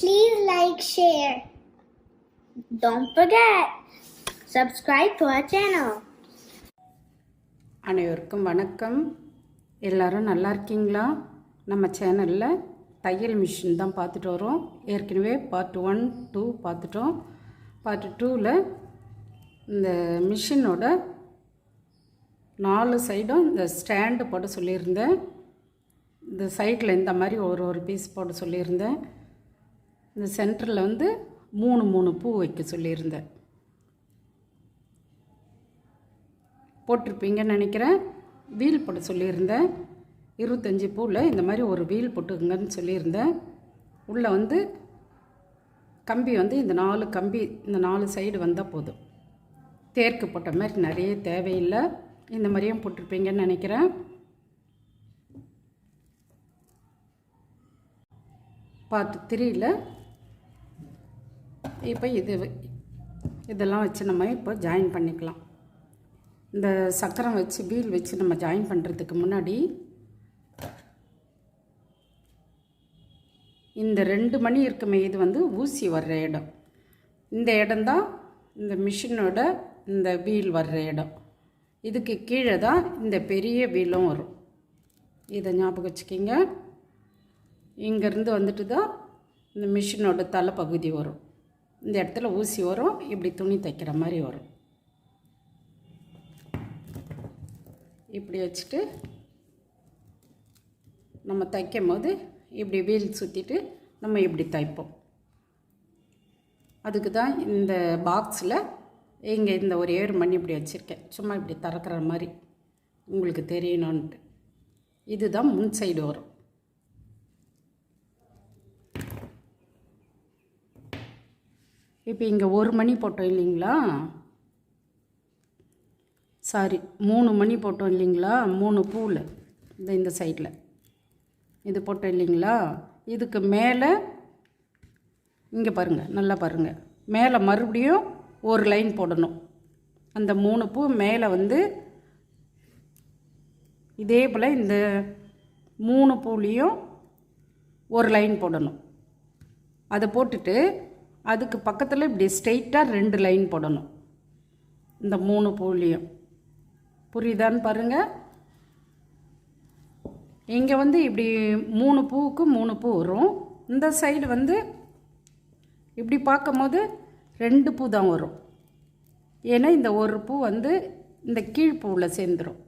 Please like, share. Don't forget, subscribe to our channel. அனைவருக்கும் வணக்கம். எல்லாரும் நல்லா இருக்கீங்களா? நம்ம சேனலில் தையல் மிஷின் தான் பார்த்துட்டு வரோம். ஏற்கனவே பார்ட் ஒன் டூ பார்த்துட்டோம். பார்ட் டூவில் இந்த மிஷினோட நாலு சைடும் இந்த ஸ்டாண்டு போட சொல்லியிருந்தேன். இந்த சைடில் இந்த மாதிரி ஒரு ஒரு பீஸ் போட சொல்லியிருந்தேன். இந்த சென்டரில் வந்து மூணு மூணு பூ வைக்க சொல்லியிருந்தேன். போட்டிருப்பீங்கன்னு நினைக்கிறேன். வீல் போட சொல்லியிருந்தேன். இருபத்தஞ்சி பூவில் இந்த மாதிரி ஒரு வீல் போட்டுக்குங்கன்னு சொல்லியிருந்தேன். உள்ளே வந்து கம்பி வந்து இந்த நாலு கம்பி இந்த நாலு சைடு வந்தால் போதும். தேர்க்கு போட்ட மாதிரி நிறைய தேவையில்லை. இந்த மாதிரியும் போட்டிருப்பீங்கன்னு நினைக்கிறேன். பார்த்து த்ரீயில். இப்போ இது இதெல்லாம் வச்சு நம்ம இப்போ ஜாயின் பண்ணிக்கலாம். இந்த சக்கரம் வச்சு வீல் வச்சு நம்ம ஜாயின் பண்ணுறதுக்கு முன்னாடி இந்த ரெண்டு மணி இருக்குமே இது வந்து ஊசி வர்ற இடம். இந்த இடம்தான் இந்த மிஷினோட இந்த வீல் வர்ற இடம். இதுக்கு கீழே தான் இந்த பெரிய வீலும் வரும். இதை ஞாபகம் வச்சுக்கிங்க. இங்கேருந்து வந்துட்டு தான் இந்த மிஷினோட தலைப்பகுதி வரும். இந்த இடத்துல ஊசி வரும். இப்படி துணி தைக்கிற மாதிரி வரும். இப்படி வச்சுட்டு நம்ம தைக்கும் போது இப்படி வீல் சுற்றிட்டு நம்ம இப்படி தைப்போம். அதுக்கு தான் இந்த பாக்ஸில் இங்கே இந்த ஒரு ஏழு மணி இப்படி வச்சுருக்கேன். சும்மா இப்படி திறக்கிற மாதிரி. உங்களுக்கு தெரியணுன்ட்டு இதுதான் முன் சைடு வரும். இப்போ இங்கே ஒரு மணி போட்டோம் இல்லைங்களா? சாரி மூணு மணி போட்டோம் இல்லைங்களா? மூணு பூவில் இந்த இந்த சைடில் இது போட்டோம் இல்லைங்களா? இதுக்கு மேலே இங்கே பாருங்கள் நல்லா பாருங்கள் மேலே மறுபடியும் ஒரு லைன் போடணும். அந்த மூணு பூ மேலே வந்து இதே போல் இந்த மூணு பூலேயும் ஒரு லைன் போடணும். அதை போட்டுட்டு அதுக்கு பக்கத்தில் இப்படி ஸ்ட்ரெயிட்டாக ரெண்டு லைன் போடணும். இந்த மூணு பூலேயும் புரியுதான்னு பாருங்கள் இங்கே வந்து இப்படி மூணு பூவுக்கு மூணு பூ வரும். இந்த சைடு வந்து இப்படி பார்க்கும்போது ரெண்டு பூ தான் வரும். ஏன்னா இந்த ஒரு பூ வந்து இந்த கீழ்ப்பூவில் சேர்ந்துடும்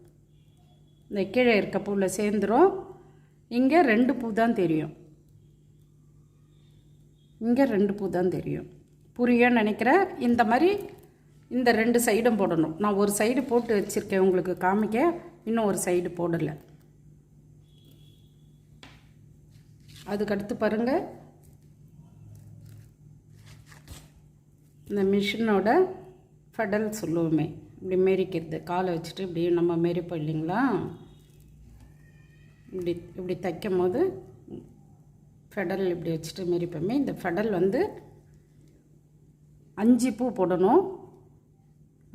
இந்த கீழே இருக்க பூவில் சேர்ந்துடும் இங்கே ரெண்டு பூ தான் தெரியும். இங்கே ரெண்டு பூ தான் தெரியும். புரியும் நினைக்கிறேன் இந்த மாதிரி இந்த ரெண்டு சைடும் போடணும். நான் ஒரு சைடு போட்டு வச்சுருக்கேன் உங்களுக்கு காமிக்க. இன்னும் ஒரு சைடு போடலை. அதுக்கடுத்து பாருங்கள் இந்த மிஷினோட ஃபெடல் சொல்லுவோமே. இப்படி மேரிக்கிறது. காலை வச்சுட்டு இப்படி நம்ம மேரிப்போம் இல்லைங்களா? இப்படி இப்படி தைக்கும் போது ஃபெடல் இப்படி வச்சுட்டு மெரிப்போமே இந்த ஃபெடல் வந்து அஞ்சு பூ போடணும்.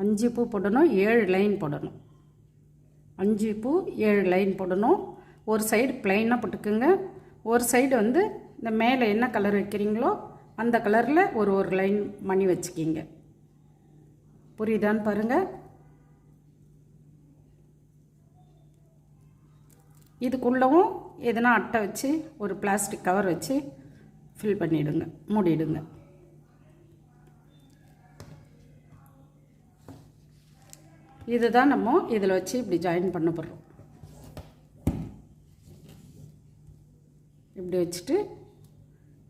அஞ்சு பூ போடணும் ஏழு லைன் போடணும். அஞ்சு பூ ஏழு லைன் போடணும். ஒரு சைடு ப்ளைனாக போட்டுக்குங்க. ஒரு சைடு வந்து இந்த மேலே என்ன கலர் வைக்கிறீங்களோ அந்த கலரில் ஒரு ஒரு லைன் மணி வச்சுக்கிங்க. புரியுதான்னு பாருங்கள் இதுக்குள்ளவும் எதனா அட்டை வச்சு ஒரு பிளாஸ்டிக் கவர் வச்சு ஃபில் பண்ணிவிடுங்க மூடிடுங்க. இதுதான் நம்ம இதில் வச்சு இப்படி ஜாயின் பண்ண போகிறோம் இப்படி வச்சுட்டு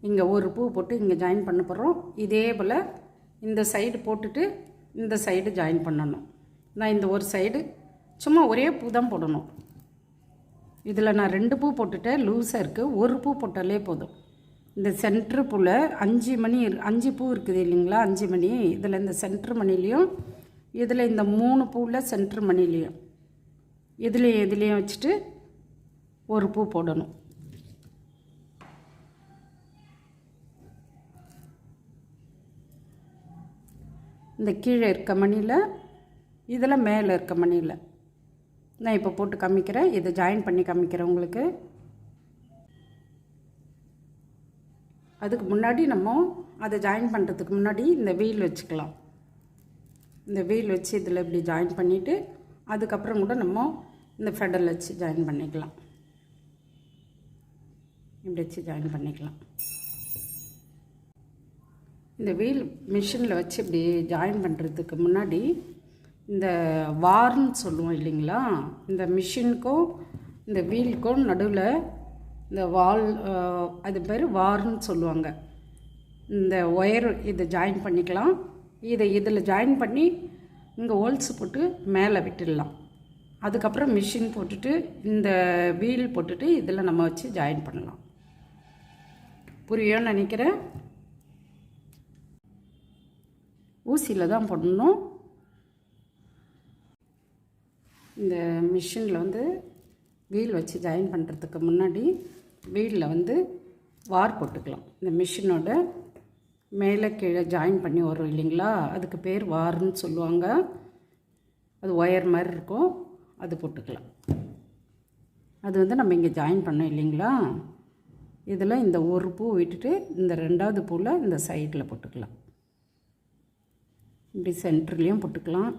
இங்கே ஒரு பூ போட்டு இங்கே ஜாயின் பண்ண போகிறோம் இதே போல் இந்த சைடு போட்டுட்டு இந்த சைடு ஜாயின் பண்ணணும். நான் இந்த ஒரு சைடு சும்மா ஒரே பூ தான் போடணும். இதில் நான் ரெண்டு பூ போட்டுட்டேன் லூஸாக இருக்குது ஒரு பூ போட்டாலே போதும். இந்த சென்ட்ரு பூவில் அஞ்சு மணி அஞ்சு பூ இருக்குது இல்லைங்களா? அஞ்சு மணி. இதில் இந்த சென்ட்ரு மணிலையும் இதில் இந்த மூணு பூவில் சென்ட்ரு மணிலையும். இதுலேயும் இதுலேயும் வச்சுட்டு ஒரு பூ போடணும். இந்த கீழே இருக்க மணியில் இதில் மேலே இருக்க மணியில். நான் இப்போ போட்டு காமிக்கிறேன். இதை ஜாயின் பண்ணி காமிக்கிறேன் உங்களுக்கு. அதுக்கு முன்னாடி நம்ம அதை ஜாயின் பண்ணுறதுக்கு முன்னாடி இந்த வீல் வச்சுக்கலாம். இந்த வீல் வச்சு இதில் இப்படி ஜாயின் பண்ணிவிட்டு அதுக்கப்புறம் கூட நம்ம இந்த ஃபெடல் வச்சு ஜாயின் பண்ணிக்கலாம். இப்படி வச்சு ஜாயின் பண்ணிக்கலாம். இந்த வீல் மிஷினில் வச்சு இப்படி ஜாயின் பண்ணுறதுக்கு முன்னாடி இந்த வார்ன்னு சொல்லுவோம் இல்லைங்களா? இந்த மிஷினுக்கும் இந்த வீலுக்கும் நடுவில் இந்த வால் அது பேர் வார்ன்னு சொல்லுவாங்க. இந்த ஒயர் இதை ஜாயின் பண்ணிக்கலாம். இதை இதில் ஜாயின் பண்ணி இங்கே ஹோல்ஸ் போட்டு மேலே விட்டுடலாம். அதுக்கப்புறம் மிஷின் போட்டுட்டு இந்த வீல் போட்டுட்டு இதில் நம்ம வச்சு ஜாயின் பண்ணலாம். புரியும்னு நினைக்கிறேன்? ஊசியில் தான் போடணும். இந்த மிஷினில் வந்து வீல் வச்சு ஜாயின் பண்ணுறதுக்கு முன்னாடி வீலில் வந்து வார் போட்டுக்கலாம். இந்த மிஷினோட மேலே கீழே ஜாயின் பண்ணி வரும் இல்லைங்களா? அதுக்கு பேர் வார்ன்னு சொல்லுவாங்க. அது ஒயர் மாதிரி இருக்கும். அது போட்டுக்கலாம். அது வந்து நம்ம இங்கே ஜாயின் பண்ணோம் இல்லைங்களா? இதில் இந்த ஒரு பூ விட்டுட்டு இந்த ரெண்டாவது பூவில் இந்த சைடில் போட்டுக்கலாம். இப்படி சென்டர்லேயும் போட்டுக்கலாம்.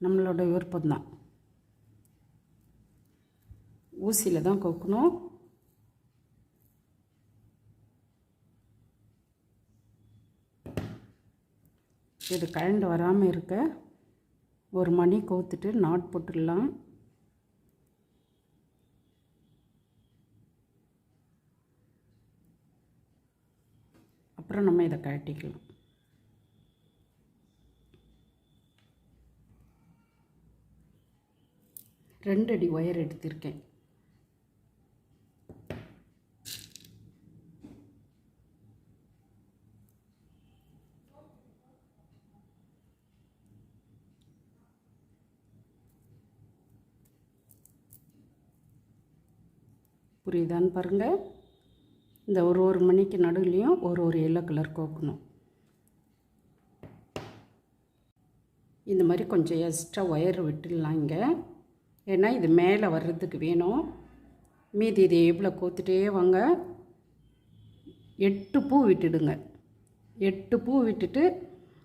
நம்மளோட விருப்பம்தான். ஊசியில் தான் கொக்கணும் இது கழண்டு வராமல் இருக்க. ஒரு மணி கோத்துட்டு நாட் போட்டுடலாம். அப்புறம் நம்ம இதை கழட்டிக்கலாம். ரெண்டு அடி ஒயர் எடுத்திருக்கேன். புரியுதான்னு பாருங்கள் இந்த ஒரு ஒரு மணிக்கு நடுவுலையும் ஒரு ஒரு எல்லோ கலர் கோக்கணும். இந்த மாதிரி கொஞ்சம் எக்ஸ்ட்ரா ஒயர் விட்டுடலாம் இங்கே. ஏன்னா இது மேலே வர்றதுக்கு வேணும். மீதி இதை எவ்வளோ கோத்துட்டே வாங்க. எட்டு பூ விட்டுடுங்க. எட்டு பூ விட்டுட்டு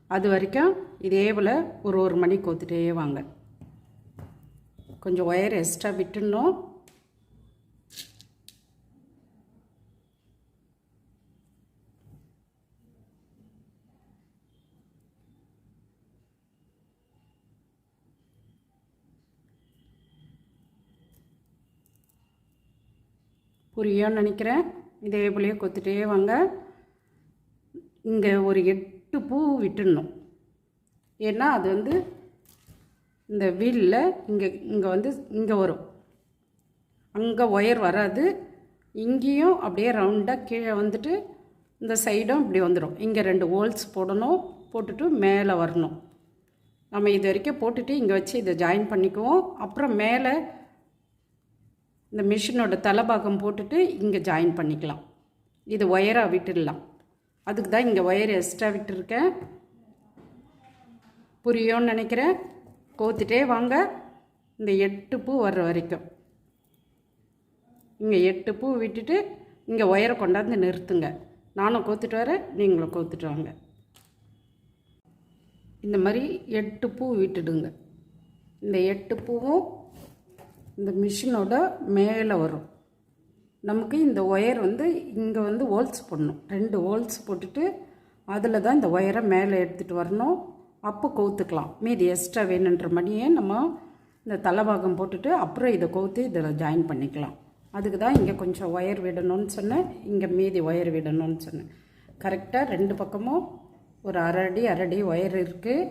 அது வரைக்கும் இதே போல் ஒரு ஒரு மணி கோத்துட்டே வாங்க. கொஞ்சம் ஒயர் எக்ஸ்ட்ரா விட்டுடணும். புரியும்னு நினைக்கிறேன். இதே போலேயே கொத்துட்டே வாங்க. இங்கே ஒரு எட்டு பூ விட்டுடணும். ஏன்னா அது வந்து இந்த வீலில் இங்கே இங்கே வந்து இங்கே வரும். அங்கே ஒயர் வராது. இங்கேயும் அப்படியே ரவுண்டாக கீழே வந்துட்டு இந்த சைடும் இப்படி வந்துடும் இங்கே ரெண்டு ஹோல்ஸ் போடணும். போட்டுட்டு மேலே வரணும். நம்ம இது வரைக்கும் போட்டுட்டு இங்கே வச்சு இதை ஜாயின் பண்ணிக்குவோம். அப்புறம் மேலே இந்த மிஷினோட தலைபாகம் போட்டுட்டு இங்கே ஜாயின் பண்ணிக்கலாம். இது ஒயராக விட்டுடலாம். அதுக்கு தான் இங்கே ஒயர் எக்ஸ்ட்ரா விட்டுருக்கேன். புரியும்னு நினைக்கிறேன். கோத்துட்டே வாங்க. இந்த எட்டு பூ வர்ற வரைக்கும். இங்கே எட்டு பூ விட்டுட்டு இங்கே ஒயரை கொண்டாந்து நிறுத்துங்க. நானும் கோத்துட்டு வரேன். நீங்களும் கோத்துட்டு வாங்க. இந்த மாதிரி எட்டு பூ விட்டுடுங்க. இந்த எட்டு பூவும் இந்த மிஷினோட மேலே வரும். நமக்கு இந்த ஒயர் வந்து இங்கே வந்து ஹோல்ஸ் போடணும். ரெண்டு ஹோல்ஸ் போட்டுட்டு அதில் தான் இந்த ஒயரை மேலே எடுத்துகிட்டு வரணும். அப்போ கவுத்துக்கலாம் மீதி எக்ஸ்ட்ரா வேணுன்ற மணியே நம்ம இந்த தலைபாகம் போட்டுட்டு அப்புறம் இதை கவுத்து இதில் ஜாயின் பண்ணிக்கலாம். அதுக்கு தான் இங்கே கொஞ்சம் ஒயர் விடணும்னு சொன்னேன். இங்கே மீதி ஒயர் விடணும்னு சொன்னேன். கரெக்டாக ரெண்டு பக்கமும் ஒரு அரை அடி அரை அடி ஒயர் இருக்குது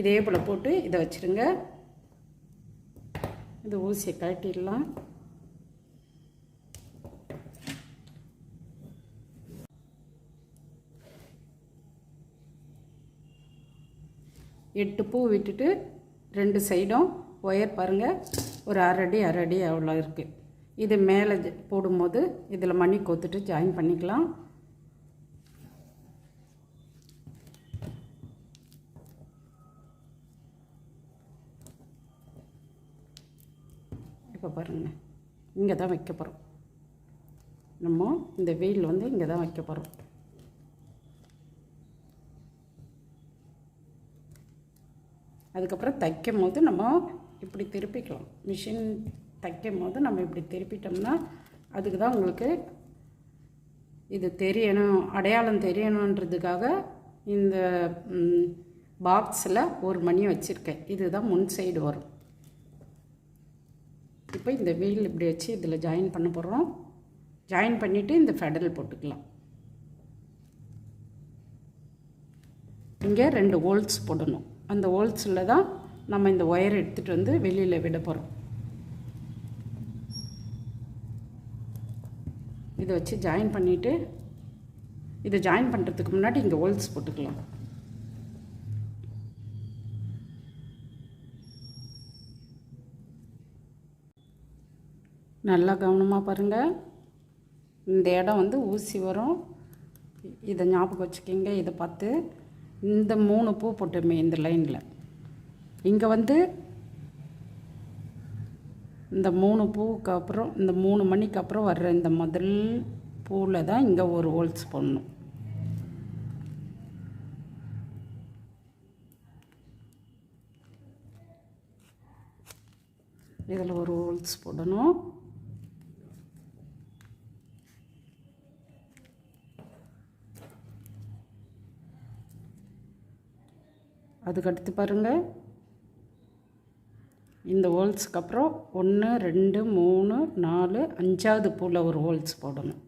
இதே போல் போட்டு இதை வச்சுருங்க. இந்த ஊசியை கழட்டிடலாம். எட்டு பூ விட்டுட்டு ரெண்டு சைடும் ஒயர் பாருங்கள் ஒரு அரடி அரடி அவ்வளோ இருக்குது இது மேலே போடும்போது இதில் மணி கோத்துட்டு ஜாயின் பண்ணிக்கலாம். இப்போ இங்கே தான் வைக்க போகிறோம் நம்ம இந்த வெயில் வந்து இங்கே தான் வைக்க போகிறோம் அதுக்கப்புறம் தைக்கும் போது நம்ம இப்படி திருப்பிக்கலாம். மிஷின் தைக்கும் போது நம்ம இப்படி திருப்பிட்டோம்னா அதுக்கு தான் உங்களுக்கு இது தெரியணும் அடையாளம் தெரியணுன்றதுக்காக இந்த பாக்ஸில் ஒரு மணி வச்சுருக்கேன். இதுதான் முன் சைடு வரும். இப்போ இந்த வீல் இப்படி வச்சு இதில் ஜாயின் பண்ண போகிறோம் ஜாயின் பண்ணிவிட்டு இந்த ஃபெடல் போட்டுக்கலாம். இங்கே ரெண்டு ஹோல்ஸ் போடணும். அந்த ஹோல்ஸில் தான் நம்ம இந்த ஒயர் எடுத்துகிட்டு வந்து வெளியில் விட போகிறோம் இதை வச்சு ஜாயின் பண்ணிவிட்டு இதை ஜாயின் பண்ணுறதுக்கு முன்னாடி இங்கே ஹோல்ஸ் போட்டுக்கலாம். நல்லா கவனமாக பாருங்கள் இந்த இடம் வந்து ஊசி வரும். இதை ஞாபகம் வச்சுக்கிங்க இதை பார்த்து. இந்த மூணு பூ போட்டுமே இந்த லைனில். இங்கே வந்து இந்த மூணு பூவுக்கு அப்புறம் இந்த மூணு மணிக்கு அப்புறம் வர்ற இந்த முதல் பூவில் தான் இங்கே ஒரு ஹோல்ஸ் போடணும். இதில் ஒரு ஹோல்ஸ் போடணும். அதுக்கடுத்து பாருங்கள் இந்த ஹோல்ஸ்க்கு அப்புறம் ஒன்று ரெண்டு மூணு நாலு அஞ்சாவது பூவில் ஒரு ஹோல்ஸ் போடணும்.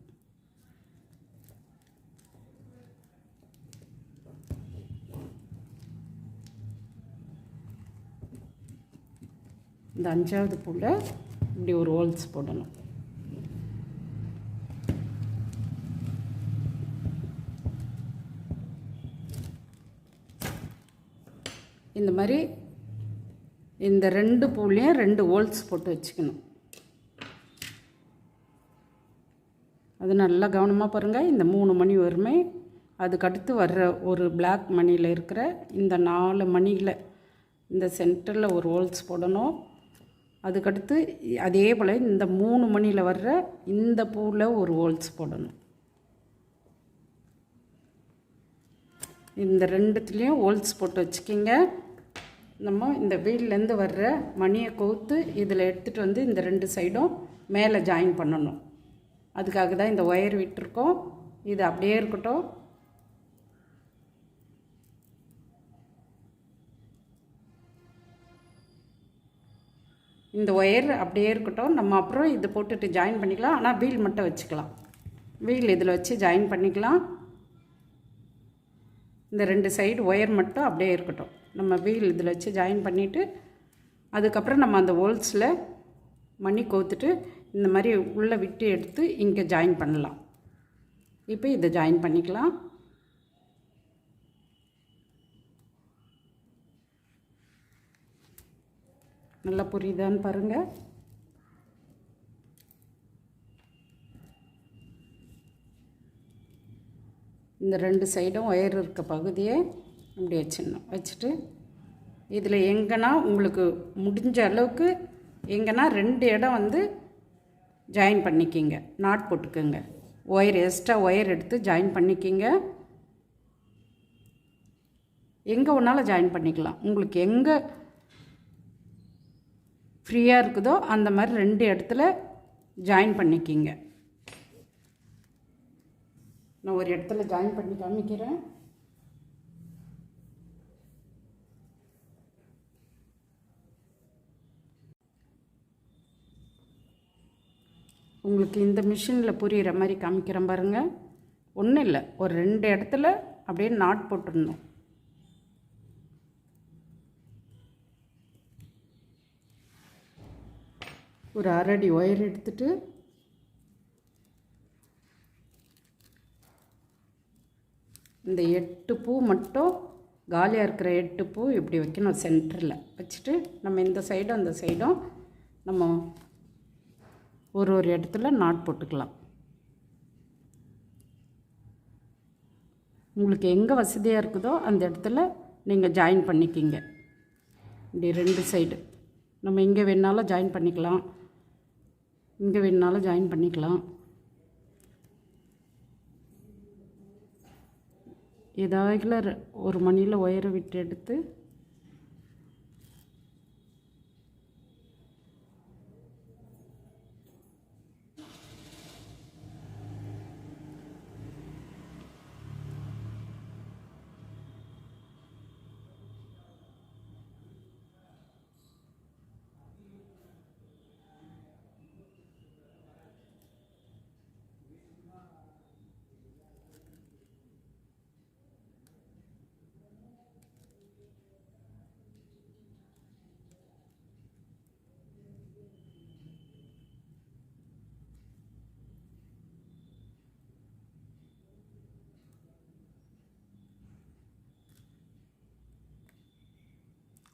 இந்த அஞ்சாவது பூவில் இப்படி ஒரு ஹோல்ஸ் போடணும். இந்த மாதிரி இந்த ரெண்டு பூலையும் ரெண்டு ஹோல்ஸ் போட்டு வச்சுக்கணும். அது நல்லா கவனமாக பாருங்கள் இந்த மூணு மணி வருமே அதுக்கடுத்து வர்ற ஒரு பிளாக் மணியில் இருக்கிற இந்த நாலு மணியில் இந்த சென்டரில் ஒரு ஹோல்ஸ் போடணும். அதுக்கடுத்து அதே போல் இந்த மூணு மணியில் வர்ற இந்த பூவில் ஒரு ஹோல்ஸ் போடணும். இந்த ரெண்டுத்துலேயும் ஹோல்ஸ் போட்டு வச்சுக்கிங்க. நம்ம இந்த வீல்லேருந்து வர்ற மணியை கோர்த்து இதில் எடுத்துகிட்டு வந்து இந்த ரெண்டு சைடும் மேலே ஜாயின் பண்ணணும். அதுக்காக தான் இந்த ஒயர் விட்டுருக்கோம். இது அப்படியே இருக்கட்டும். இந்த ஒயர் அப்படியே இருக்கட்டும். நம்ம அப்புறம் இது போட்டுட்டு ஜாயின் பண்ணிக்கலாம். ஆனால் வீல் மட்டும் வச்சுக்கலாம். வீல் இதில் வச்சு ஜாயின் பண்ணிக்கலாம். இந்த ரெண்டு சைடு ஒயர் மட்டும் அப்படியே இருக்கட்டும். நம்ம வீல் இதில் வச்சு ஜாயின் பண்ணிவிட்டு அதுக்கப்புறம் நம்ம அந்த ஹோல்ஸில் மணி கோத்துட்டு இந்த மாதிரி உள்ளே விட்டு எடுத்து இங்கே ஜாயின் பண்ணலாம். இப்போ இதை ஜாயின் பண்ணிக்கலாம். நல்லா புரியுதான்னு பாருங்கள் இந்த ரெண்டு சைடும் ஒயர் இருக்க பகுதியை இப்படி வச்சிடணும். வச்சுட்டு இதில் எங்கன்னா உங்களுக்கு முடிஞ்ச அளவுக்கு எங்கன்னா ரெண்டு இடம் வந்து ஜாயின் பண்ணிக்கிங்க. நாட் போட்டுக்கோங்க. ஒயர் எக்ஸ்ட்ரா ஒயர் எடுத்து ஜாயின் பண்ணிக்கிங்க. எங்கே ஒன்றாலும் ஜாயின் பண்ணிக்கலாம். உங்களுக்கு எங்கே ஃப்ரீயாக இருக்குதோ அந்த மாதிரி ரெண்டு இடத்துல ஜாயின் பண்ணிக்கிங்க. நான் ஒரு இடத்துல ஜாயின் பண்ணி காமிக்கிறேன். உங்களுக்கு இந்த மிஷினில் புரிகிற மாதிரி காமிக்கிறேன் பாருங்கள் ஒன்றும் இல்லை ஒரு ரெண்டு இடத்துல அப்படியே நாட் போட்டுருந்தோம் ஒரு அரடி ஒயர் எடுத்துகிட்டு இந்த எட்டு பூ மட்டும் காலியாக இருக்கிற எட்டு பூ இப்படி வைக்கணும் சென்டரில் வச்சுட்டு நம்ம இந்த சைடும் அந்த சைடும் நம்ம ஒரு ஒரு இடத்துல நாட் போட்டுக்கலாம். உங்களுக்கு எங்கே வசதியாக இருக்குதோ அந்த இடத்துல நீங்கள் ஜாயின் பண்ணிக்கிங்க. இப்படி ரெண்டு சைடு நம்ம எங்கே வேணாலும் ஜாயின் பண்ணிக்கலாம். இங்கே வேணாலும் ஜாயின் பண்ணிக்கலாம். ஏதாவது ஒரு மணியில் ஒயரை விட்டு எடுத்து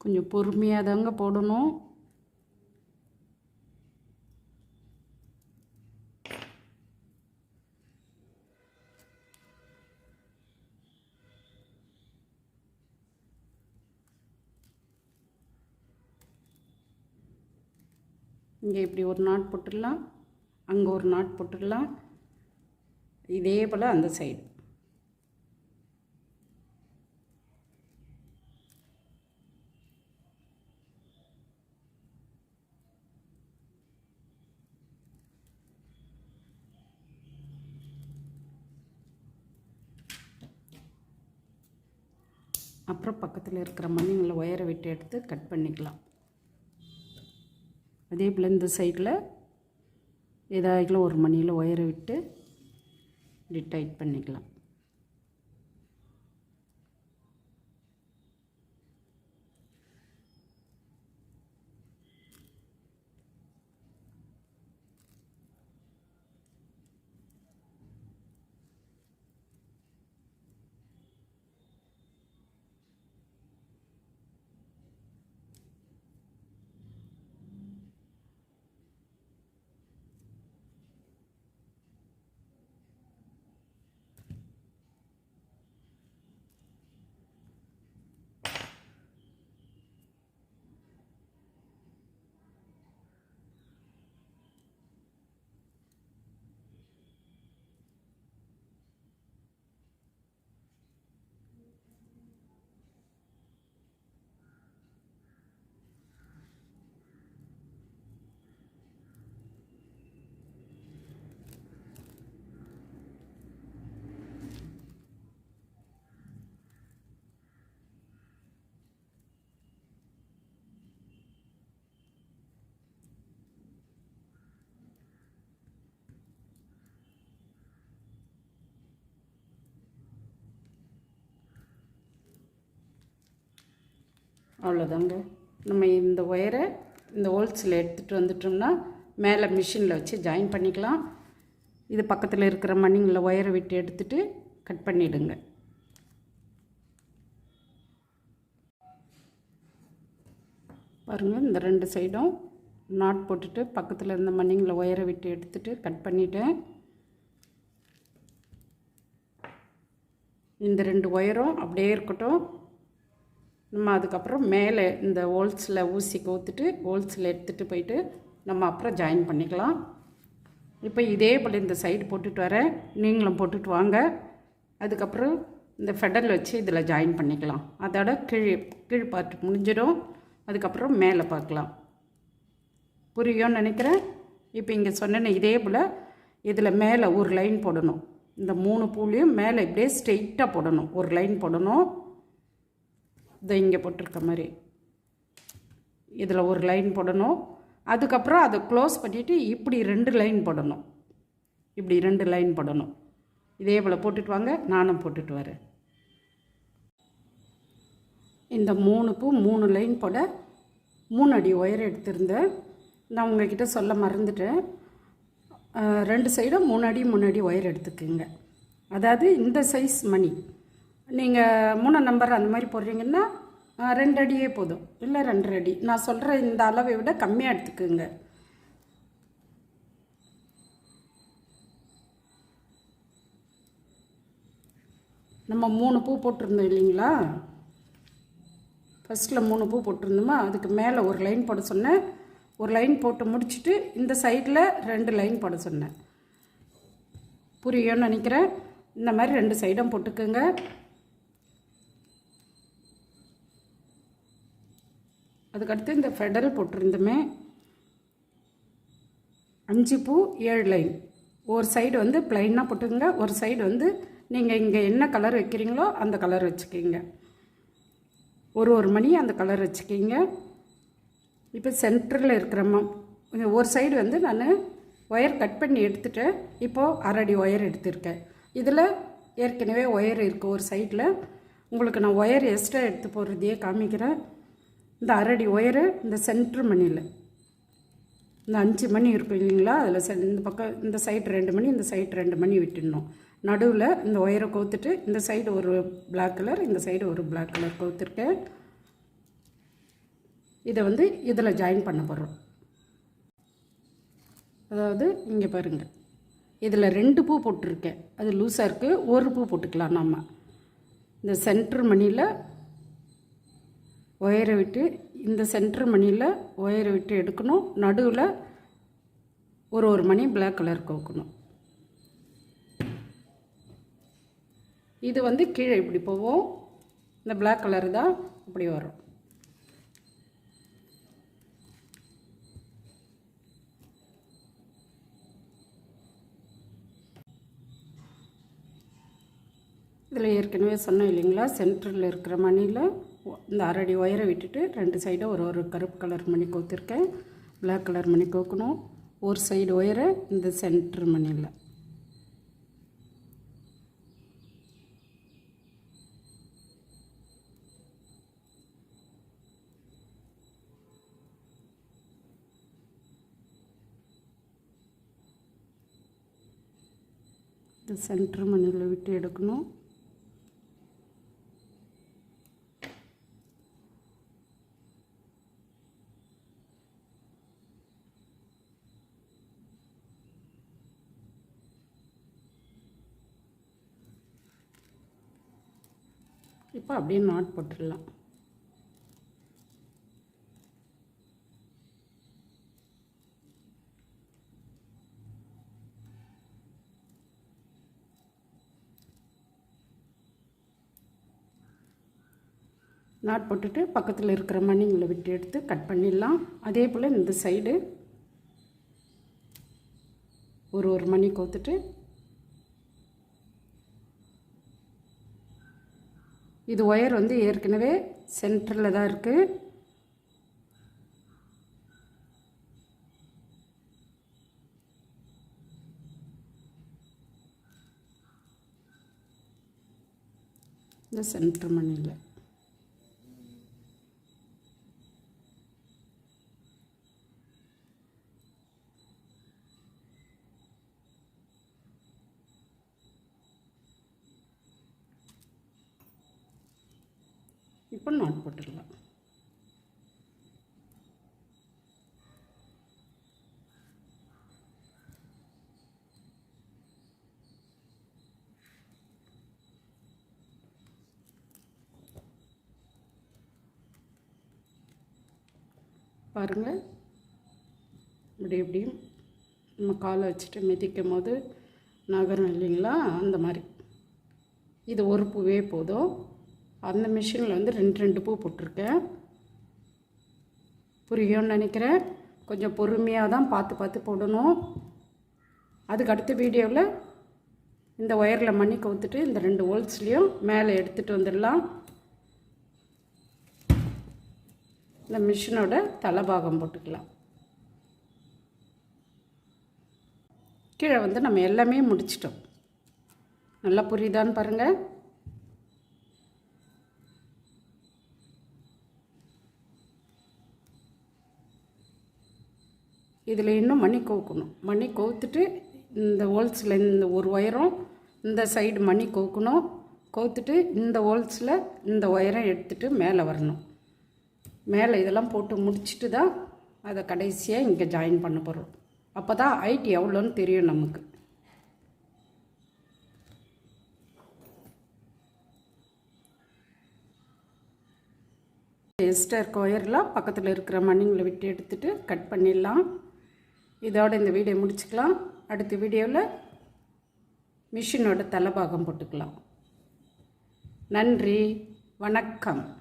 கொஞ்சம் பொறுமையாக தாங்க போடணும். இங்கே இப்படி ஒரு நாட் போட்டுடலாம். அங்கே ஒரு நாட் போட்டுடலாம். இதே போல் அந்த சைடு அப்புறம் பக்கத்தில் இருக்கிற மண்ணிங்களை ஒயரை விட்டு எடுத்து கட் பண்ணிக்கலாம். அதே போல் இந்த சைடில் ஏதாச்சும் ஒரு மணியில் ஒயரை விட்டு டிடைட் பண்ணிக்கலாம். அவ்வளோதாங்க. நம்ம இந்த ஒயரை இந்த ஹோல்ஸில் எடுத்துகிட்டு வந்துட்டோம்னா மேலே மிஷினில் வச்சு ஜாயின் பண்ணிக்கலாம். இது பக்கத்தில் இருக்கிற மணிங்களில் ஒயரை விட்டு எடுத்துட்டு கட் பண்ணிவிடுங்க பாருங்கள் இந்த ரெண்டு சைடும் நாட் போட்டுட்டு பக்கத்தில் இருந்த மணிங்களில் ஒயரை விட்டு எடுத்துட்டு கட் பண்ணிட்டேன். இந்த ரெண்டு ஒயரும் அப்படியே இருக்கட்டும். நம்ம அதுக்கப்புறம் மேலே இந்த ஹோல்ஸில் ஊசி கோத்துட்டு ஹோல்ஸில் எடுத்துகிட்டு போயிட்டு நம்ம அப்புறம் ஜாயின் பண்ணிக்கலாம். இப்போ இதே போல் இந்த சைடு போட்டுட்டு வரேன். நீங்களும் போட்டுட்டு வாங்க. அதுக்கப்புறம் இந்த ஃபெடல் வச்சு இதில் ஜாயின் பண்ணிக்கலாம். அதோட கீழ் கீழ் பார்ட் முடிஞ்சிடும். அதுக்கப்புறம் மேலே பார்க்கலாம். புரியும்னு நினைக்கிறேன். இப்போ இங்கே சொன்னேன்னு இதே போல் இதில் மேலே ஒரு லைன் போடணும். இந்த மூணு பூலையும் மேலே இப்படியே ஸ்ட்ரெயிட்டாக போடணும். ஒரு லைன் போடணும். இதை இங்கே போட்டிருக்க மாதிரி. இதில் ஒரு லைன் போடணும். அதுக்கப்புறம் அதை க்ளோஸ் பண்ணிவிட்டு இப்படி ரெண்டு லைன் போடணும். இப்படி ரெண்டு லைன் போடணும். இதே போல் போட்டுட்டு வாங்க நானும் போட்டுட்டு வரேன். இந்த மூணு பூ மூணு லைன் போட மூணு அடி ஒயர் எடுத்திருந்தேன். நான் உங்ககிட்ட சொல்ல மறந்துட்டேன். ரெண்டு சைடும் மூணு அடி மூணு அடி ஒயர் எடுத்துக்கோங்க. அதாவது இந்த சைஸ் மணி. நீங்கள் மூணு நம்பர் அந்த மாதிரி போடுறீங்கன்னா ரெண்டு அடியே போதும். இல்லை ரெண்டரை அடி. நான் சொல்கிற இந்த அளவை விட கம்மியாக எடுத்துக்குங்க. நம்ம மூணு பூ போட்டிருந்தோம் இல்லைங்களா? ஃபஸ்ட்டில் மூணு பூ போட்டிருந்தோமா? அதுக்கு மேலே ஒரு லைன் போட சொன்னேன். ஒரு லைன் போட்டு முடிச்சுட்டு இந்த சைடில் ரெண்டு லைன் போட சொன்னேன். புரியும்னு நினைக்கிறேன். இந்த மாதிரி ரெண்டு சைடும் போட்டுக்கோங்க. அதுக்கடுத்து இந்த ஃபெடல் போட்டிருந்துமே அஞ்சு பூ ஏழு லைன் ஒரு சைடு வந்து ப்ளைனாக போட்டுக்கோங்க. ஒரு சைடு வந்து நீங்கள் இங்கே என்ன கலர் வைக்கிறீங்களோ அந்த கலர் வச்சுக்கிங்க. ஒரு ஒரு மணி அந்த கலர் வச்சுக்கிங்க. இப்போ சென்டரில் இருக்கிற ஒரு சைடு வந்து நான் ஒயர் கட் பண்ணி எடுத்துட்டேன் இப்போது அரடி ஒயர் எடுத்திருக்கேன். இதில் ஏற்கனவே ஒயர் இருக்குது ஒரு சைடில் உங்களுக்கு நான் ஒயர் எக்ஸ்ட்ரா எடுத்து போடுறதையே காமிக்கிறேன். இந்த அரடி ஒயரு இந்த சென்ட்ரு மணியில். இந்த அஞ்சு மணி இருக்கும் இல்லைங்களா? அதில் செ இந்த பக்கம் இந்த சைடு ரெண்டு மணி இந்த சைடு ரெண்டு மணி விட்டுடணும். நடுவில் இந்த ஒயரை கோத்துட்டு இந்த சைடு ஒரு பிளாக் கலர் இந்த சைடு ஒரு பிளாக் கலர் கோத்துருக்கேன். இதை வந்து இதில் ஜாயின் பண்ண போகிறோம் அதாவது இங்கே பாருங்கள் இதில் ரெண்டு பூ போட்டிருக்கேன். அது லூஸாக இருக்குது ஒரு பூ போட்டுக்கலாம் நம்ம இந்த சென்ட்ரு மணியில் ஒயரை விட்டு இந்த சென்டர் மணியில் ஒயரை விட்டு எடுக்கணும். நடுவில் ஒரு ஒரு மணி பிளாக் கலர் கோக்கணும். இது வந்து கீழே இப்படி போவோம். இந்த பிளாக் கலர் தான் இப்படி வரும். இதில் ஏற்கனவே சொன்னோம் இல்லைங்களா? சென்டரில் இருக்கிற மணியில் இந்த அரடி ஒயரை விட்டுட்டு ரெண்டு சைடும் ஒரு ஒரு கருப்பு கலர் மணி கோத்திருக்கேன். பிளாக் கலர் மணி கோக்கணும். ஒரு சைடு ஒயரை இந்த சென்டர் மணியில். இந்த சென்டர் மணியில் விட்டு எடுக்கணும். இப்போ அப்படியே நாட் போட்டுடலாம். நாட் போட்டுட்டு பக்கத்தில் இருக்கிற மணிங்களை விட்டு எடுத்து கட் பண்ணிடலாம். அதே போல் இந்த சைடு ஒரு ஒரு மணி கோத்துட்டு இது ஒயர் வந்து ஏற்கனவே சென்டரில் தான் இருக்குது இந்த சென்டர் மணியில் இப்போ நாட் போட்டுடலாம் பாருங்கள் இப்படி இப்படியும் நம்ம காலை வச்சுட்டு மிதிக்கும் போது நகரும் இல்லைங்களா? அந்த மாதிரி. இது ஒரு பூவே போதும். அந்த மிஷினில் வந்து ரெண்டு ரெண்டு பூ போட்டிருக்கேன். புரியும்னு நினைக்கிறேன். கொஞ்சம் பொறுமையாக தான் பார்த்து பார்த்து போடணும். அதுக்கு அடுத்த வீடியோவில் இந்த ஒயரில் மண்ணி கவுத்துட்டு இந்த ரெண்டு ஹோல்ஸ்லேயும் மேலே எடுத்துகிட்டு வந்துடலாம். இந்த மிஷினோட தலைபாகம் போட்டுக்கலாம். கீழே வந்து நம்ம எல்லாமே முடிச்சிட்டோம். நல்லா புரியுதான்னு பாருங்கள் இதில் இன்னும் மணி கோக்கணும். மணி கோத்துட்டு இந்த ஹோல்ஸில் இந்த ஒரு ஒயரும் இந்த சைடு மணி கோக்கணும். கோத்துட்டு இந்த ஹோல்ஸில் இந்த ஒயரை எடுத்துகிட்டு மேலே வரணும். மேலே இதெல்லாம் போட்டு முடிச்சுட்டு தான் அதை கடைசியாக இங்கே ஜாயின் பண்ண போகிறோம் அப்போ தான் ஹைட் எவ்வளோன்னு தெரியும் நமக்கு. எக்ஸ்ட்ரா இருக்க ஒயர்லாம் பக்கத்தில் இருக்கிற மண்ணிங்களை விட்டு எடுத்துகிட்டு கட் பண்ணிடலாம். இதோட இந்த வீடியோ முடிச்சுக்கலாம். அடுத்த வீடியோவில் மிஷினோட தலைபாகம் போட்டுக்கலாம். நன்றி. வணக்கம்.